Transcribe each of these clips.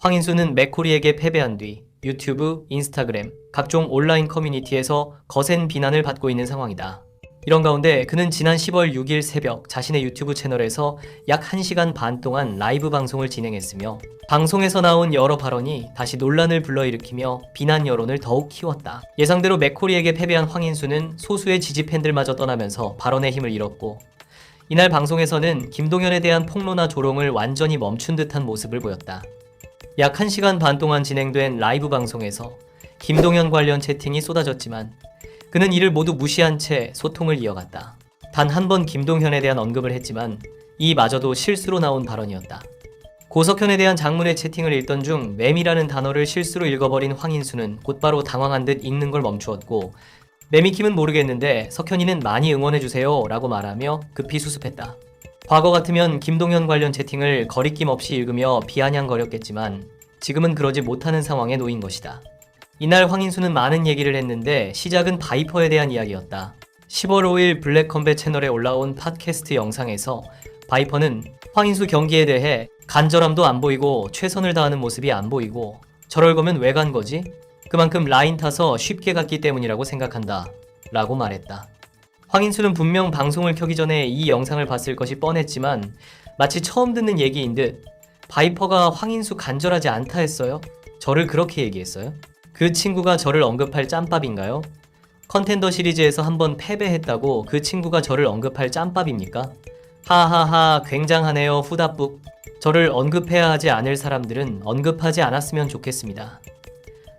황인수는 맥코리에게 패배한 뒤 유튜브, 인스타그램, 각종 온라인 커뮤니티에서 거센 비난을 받고 있는 상황이다. 이런 가운데 그는 지난 10월 6일 새벽 자신의 유튜브 채널에서 약 1시간 반 동안 라이브 방송을 진행했으며 방송에서 나온 여러 발언이 다시 논란을 불러일으키며 비난 여론을 더욱 키웠다. 예상대로 맥코리에게 패배한 황인수는 소수의 지지 팬들마저 떠나면서 발언의 힘을 잃었고 이날 방송에서는 김동연에 대한 폭로나 조롱을 완전히 멈춘 듯한 모습을 보였다. 약 1시간 반 동안 진행된 라이브 방송에서 김동연 관련 채팅이 쏟아졌지만 그는 이를 모두 무시한 채 소통을 이어갔다. 단 한 번 김동현에 대한 언급을 했지만 이마저도 실수로 나온 발언이었다. 고석현에 대한 장문의 채팅을 읽던 중 매미라는 단어를 실수로 읽어버린 황인수는 곧바로 당황한 듯 읽는 걸 멈추었고 매미킴은 모르겠는데 석현이는 많이 응원해주세요 라고 말하며 급히 수습했다. 과거 같으면 김동현 관련 채팅을 거리낌 없이 읽으며 비아냥거렸겠지만 지금은 그러지 못하는 상황에 놓인 것이다. 이날 황인수는 많은 얘기를 했는데 시작은 바이퍼에 대한 이야기였다. 10월 5일 블랙컴뱃 채널에 올라온 팟캐스트 영상에서 바이퍼는 황인수 경기에 대해 간절함도 안 보이고 최선을 다하는 모습이 안 보이고 저럴 거면 왜 간 거지? 그만큼 라인 타서 쉽게 갔기 때문이라고 생각한다. 라고 말했다. 황인수는 분명 방송을 켜기 전에 이 영상을 봤을 것이 뻔했지만 마치 처음 듣는 얘기인 듯 바이퍼가 황인수 간절하지 않다 했어요? 저를 그렇게 얘기했어요? 그 친구가 저를 언급할 짬밥인가요? 컨텐더 시리즈에서 한번 패배했다고 그 친구가 저를 언급할 짬밥입니까? 하하하 굉장하네요 후다북 저를 언급해야 하지 않을 사람들은 언급하지 않았으면 좋겠습니다.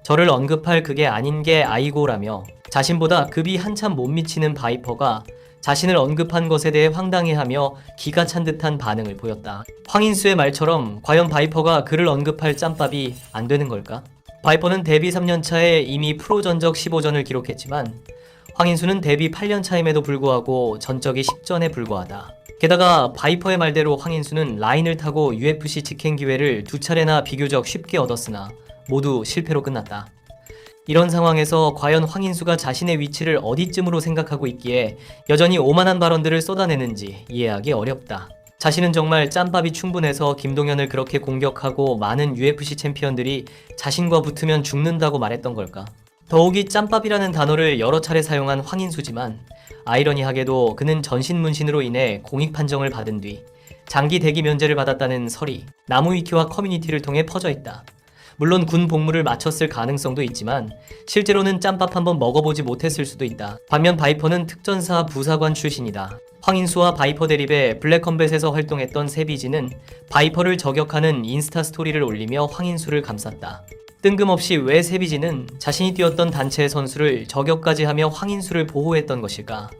저를 언급할 그게 아닌 게 아이고라며 자신보다 급이 한참 못 미치는 바이퍼가 자신을 언급한 것에 대해 황당해하며 기가 찬 듯한 반응을 보였다. 황인수의 말처럼 과연 바이퍼가 그를 언급할 짬밥이 안 되는 걸까? 바이퍼는 데뷔 3년 차에 이미 프로 전적 15전을 기록했지만 황인수는 데뷔 8년 차임에도 불구하고 전적이 10전에 불과하다. 게다가 바이퍼의 말대로 황인수는 라인을 타고 UFC 직행 기회를 두 차례나 비교적 쉽게 얻었으나 모두 실패로 끝났다. 이런 상황에서 과연 황인수가 자신의 위치를 어디쯤으로 생각하고 있기에 여전히 오만한 발언들을 쏟아내는지 이해하기 어렵다. 자신은 정말 짬밥이 충분해서 김동현을 그렇게 공격하고 많은 UFC 챔피언들이 자신과 붙으면 죽는다고 말했던 걸까? 더욱이 짬밥이라는 단어를 여러 차례 사용한 황인수지만 아이러니하게도 그는 전신문신으로 인해 공익 판정을 받은 뒤 장기 대기 면제를 받았다는 설이 나무위키와 커뮤니티를 통해 퍼져 있다. 물론 군 복무를 마쳤을 가능성도 있지만 실제로는 짬밥 한번 먹어보지 못했을 수도 있다. 반면 바이퍼는 특전사 부사관 출신이다. 황인수와 바이퍼 대립에 블랙컴뱃에서 활동했던 세비지는 바이퍼를 저격하는 인스타 스토리를 올리며 황인수를 감쌌다. 뜬금없이 왜 세비지는 자신이 뛰었던 단체의 선수를 저격까지 하며 황인수를 보호했던 것일까?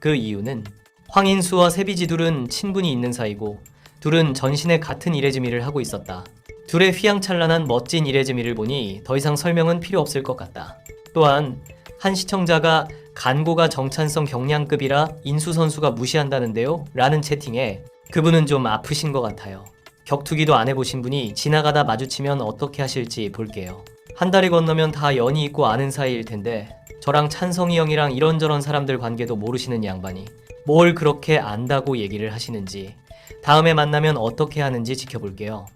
그 이유는 황인수와 세비지 둘은 친분이 있는 사이고 둘은 전신에 같은 이레즈미를 하고 있었다. 둘의 휘황찬란한 멋진 이레즈미를 보니 더 이상 설명은 필요 없을 것 같다. 또한 한 시청자가 간고가 정찬성 경량급이라 인수 선수가 무시한다는데요? 라는 채팅에 그분은 좀 아프신 것 같아요. 격투기도 안 해보신 분이 지나가다 마주치면 어떻게 하실지 볼게요. 한 달이 건너면 다 연이 있고 아는 사이일 텐데 저랑 찬성이 형이랑 이런저런 사람들 관계도 모르시는 양반이 뭘 그렇게 안다고 얘기를 하시는지 다음에 만나면 어떻게 하는지 지켜볼게요.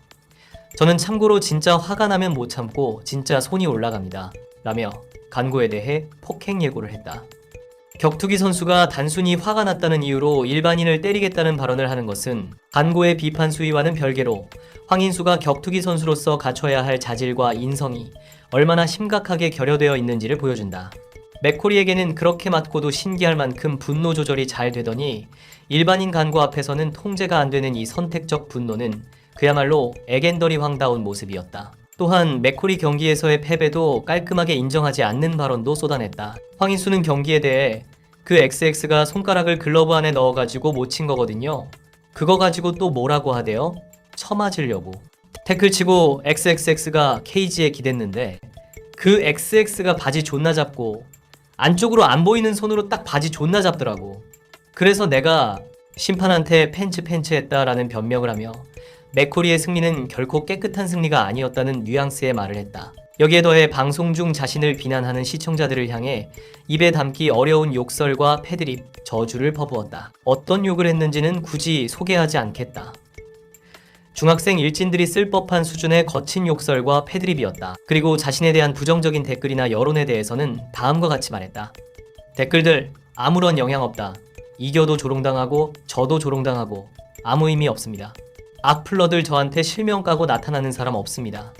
저는 참고로 진짜 화가 나면 못 참고 진짜 손이 올라갑니다. 라며 간고에 대해 폭행 예고를 했다. 격투기 선수가 단순히 화가 났다는 이유로 일반인을 때리겠다는 발언을 하는 것은 간고의 비판 수위와는 별개로 황인수가 격투기 선수로서 갖춰야 할 자질과 인성이 얼마나 심각하게 결여되어 있는지를 보여준다. 맥코리에게는 그렇게 맞고도 신기할 만큼 분노 조절이 잘 되더니 일반인 간고 앞에서는 통제가 안 되는 이 선택적 분노는 그야말로 에겐더리 황다운 모습이었다. 또한 맥코리 경기에서의 패배도 깔끔하게 인정하지 않는 발언도 쏟아냈다. 황인수는 경기에 대해 그 XX가 손가락을 글러브 안에 넣어가지고 못 친 거거든요. 그거 가지고 또 뭐라고 하대요? 처맞으려고. 태클 치고 XXX가 케이지에 기댔는데 그 XX가 바지 존나 잡고 안쪽으로 안 보이는 손으로 딱 바지 존나 잡더라고. 그래서 내가 심판한테 팬츠 팬츠 했다라는 변명을 하며 맥코리의 승리는 결코 깨끗한 승리가 아니었다는 뉘앙스의 말을 했다. 여기에 더해 방송 중 자신을 비난하는 시청자들을 향해 입에 담기 어려운 욕설과 패드립, 저주를 퍼부었다. 어떤 욕을 했는지는 굳이 소개하지 않겠다. 중학생 일진들이 쓸 법한 수준의 거친 욕설과 패드립이었다. 그리고 자신에 대한 부정적인 댓글이나 여론에 대해서는 다음과 같이 말했다. 댓글들 아무런 영향 없다. 이겨도 조롱당하고 저도 조롱당하고 아무 의미 없습니다. 악플러들 저한테 실명 까고 나타나는 사람 없습니다.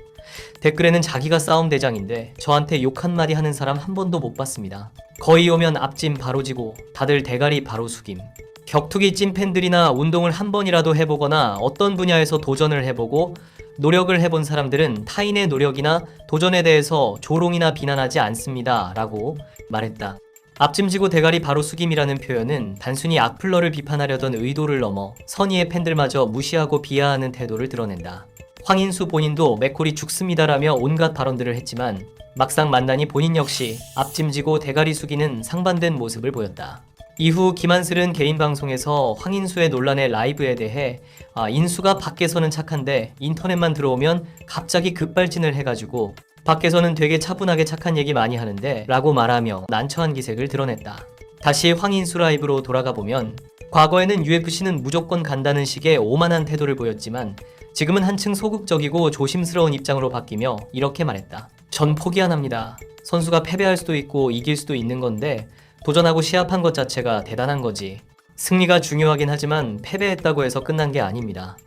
댓글에는 자기가 싸움 대장인데 저한테 욕 한마디 하는 사람 한 번도 못 봤습니다. 거의 오면 앞짐 바로 지고 다들 대가리 바로 숙임. 격투기 찐팬들이나 운동을 한 번이라도 해보거나 어떤 분야에서 도전을 해보고 노력을 해본 사람들은 타인의 노력이나 도전에 대해서 조롱이나 비난하지 않습니다. 라고 말했다. 앞짐지고 대가리 바로 숙임이라는 표현은 단순히 악플러를 비판하려던 의도를 넘어 선의의 팬들마저 무시하고 비하하는 태도를 드러낸다. 황인수 본인도 맥콜이 죽습니다라며 온갖 발언들을 했지만 막상 만나니 본인 역시 앞짐지고 대가리 숙이는 상반된 모습을 보였다. 이후 김한슬은 개인 방송에서 황인수의 논란의 라이브에 대해 아, 인수가 밖에서는 착한데 인터넷만 들어오면 갑자기 급발진을 해가지고 밖에서는 되게 차분하게 착한 얘기 많이 하는데 라고 말하며 난처한 기색을 드러냈다. 다시 황인수 라이브로 돌아가 보면 과거에는 UFC는 무조건 간다는 식의 오만한 태도를 보였지만 지금은 한층 소극적이고 조심스러운 입장으로 바뀌며 이렇게 말했다. 전 포기 안 합니다. 선수가 패배할 수도 있고 이길 수도 있는 건데 도전하고 시합한 것 자체가 대단한 거지. 승리가 중요하긴 하지만 패배했다고 해서 끝난 게 아닙니다.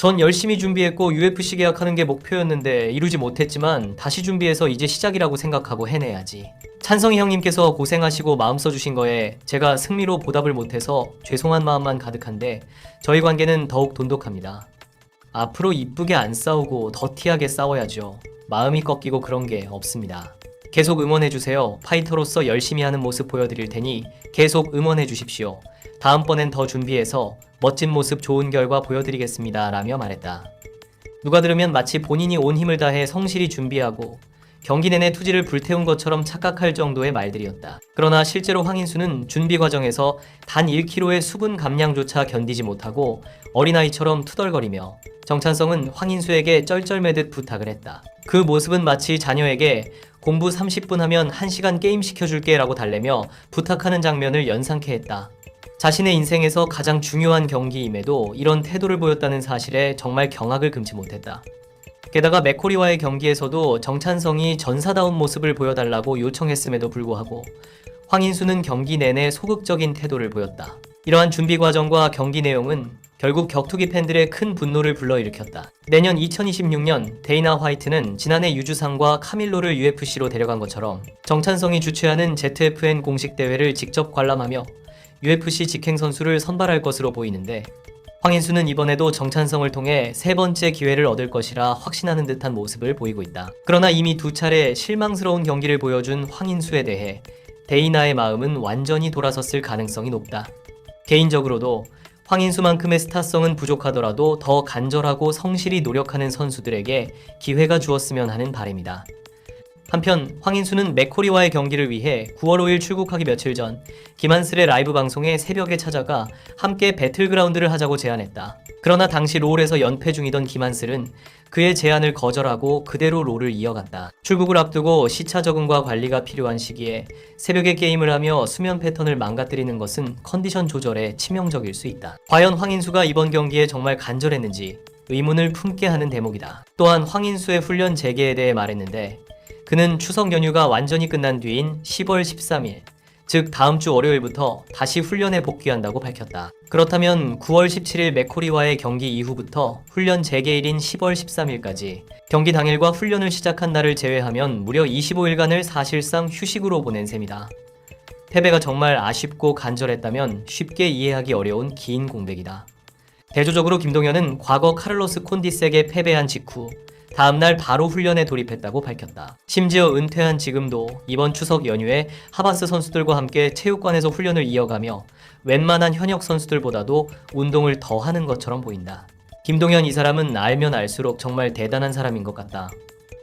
전 열심히 준비했고 UFC 계약하는 게 목표였는데 이루지 못했지만 다시 준비해서 이제 시작이라고 생각하고 해내야지. 찬성이 형님께서 고생하시고 마음 써주신 거에 제가 승리로 보답을 못해서 죄송한 마음만 가득한데 저희 관계는 더욱 돈독합니다. 앞으로 이쁘게 안 싸우고 더티하게 싸워야죠. 마음이 꺾이고 그런 게 없습니다. 계속 응원해주세요. 파이터로서 열심히 하는 모습 보여드릴 테니 계속 응원해주십시오. 다음번엔 더 준비해서 멋진 모습 좋은 결과 보여드리겠습니다. 라며 말했다. 누가 들으면 마치 본인이 온 힘을 다해 성실히 준비하고 경기 내내 투지를 불태운 것처럼 착각할 정도의 말들이었다. 그러나 실제로 황인수는 준비 과정에서 단 1kg의 수분 감량조차 견디지 못하고 어린아이처럼 투덜거리며 정찬성은 황인수에게 쩔쩔매듯 부탁을 했다. 그 모습은 마치 자녀에게 공부 30분 하면 1시간 게임 시켜줄게 라고 달래며 부탁하는 장면을 연상케 했다. 자신의 인생에서 가장 중요한 경기임에도 이런 태도를 보였다는 사실에 정말 경악을 금치 못했다. 게다가 맥코리와의 경기에서도 정찬성이 전사다운 모습을 보여달라고 요청했음에도 불구하고 황인수는 경기 내내 소극적인 태도를 보였다. 이러한 준비 과정과 경기 내용은 결국 격투기 팬들의 큰 분노를 불러일으켰다. 내년 2026년 데이나 화이트는 지난해 유주상과 카밀로를 UFC로 데려간 것처럼 정찬성이 주최하는 ZFN 공식 대회를 직접 관람하며 UFC 직행 선수를 선발할 것으로 보이는데 황인수는 이번에도 정찬성을 통해 세 번째 기회를 얻을 것이라 확신하는 듯한 모습을 보이고 있다. 그러나 이미 두 차례 실망스러운 경기를 보여준 황인수에 대해 데이나의 마음은 완전히 돌아섰을 가능성이 높다. 개인적으로도 황인수만큼의 스타성은 부족하더라도 더 간절하고 성실히 노력하는 선수들에게 기회가 주었으면 하는 바람이다. 한편 황인수는 맥코리와의 경기를 위해 9월 5일 출국하기 며칠 전 김한슬의 라이브 방송에 새벽에 찾아가 함께 배틀그라운드를 하자고 제안했다. 그러나 당시 롤에서 연패 중이던 김한슬은 그의 제안을 거절하고 그대로 롤을 이어갔다. 출국을 앞두고 시차 적응과 관리가 필요한 시기에 새벽에 게임을 하며 수면 패턴을 망가뜨리는 것은 컨디션 조절에 치명적일 수 있다. 과연 황인수가 이번 경기에 정말 간절했는지 의문을 품게 하는 대목이다. 또한 황인수의 훈련 재개에 대해 말했는데 그는 추석 연휴가 완전히 끝난 뒤인 10월 13일, 즉 다음 주 월요일부터 다시 훈련에 복귀한다고 밝혔다. 그렇다면 9월 17일 맥코리와의 경기 이후부터 훈련 재개일인 10월 13일까지 경기 당일과 훈련을 시작한 날을 제외하면 무려 25일간을 사실상 휴식으로 보낸 셈이다. 패배가 정말 아쉽고 간절했다면 쉽게 이해하기 어려운 긴 공백이다. 대조적으로 김동현은 과거 카를로스 콘디스에게 패배한 직후 다음날 바로 훈련에 돌입했다고 밝혔다. 심지어 은퇴한 지금도 이번 추석 연휴에 하바스 선수들과 함께 체육관에서 훈련을 이어가며 웬만한 현역 선수들보다도 운동을 더 하는 것처럼 보인다. 김동현 이 사람은 알면 알수록 정말 대단한 사람인 것 같다.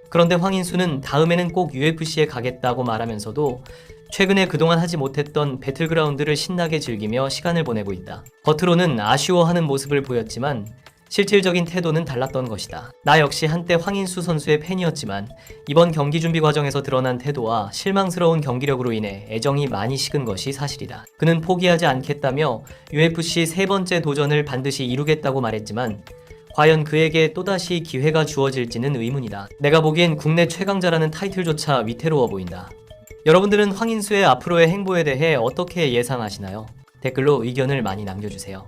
그런데 황인수는 다음에는 꼭 UFC에 가겠다고 말하면서도 최근에 그동안 하지 못했던 배틀그라운드를 신나게 즐기며 시간을 보내고 있다. 겉으로는 아쉬워하는 모습을 보였지만 실질적인 태도는 달랐던 것이다. 나 역시 한때 황인수 선수의 팬이었지만 이번 경기 준비 과정에서 드러난 태도와 실망스러운 경기력으로 인해 애정이 많이 식은 것이 사실이다. 그는 포기하지 않겠다며 UFC 세 번째 도전을 반드시 이루겠다고 말했지만 과연 그에게 또다시 기회가 주어질지는 의문이다. 내가 보기엔 국내 최강자라는 타이틀조차 위태로워 보인다. 여러분들은 황인수의 앞으로의 행보에 대해 어떻게 예상하시나요? 댓글로 의견을 많이 남겨주세요.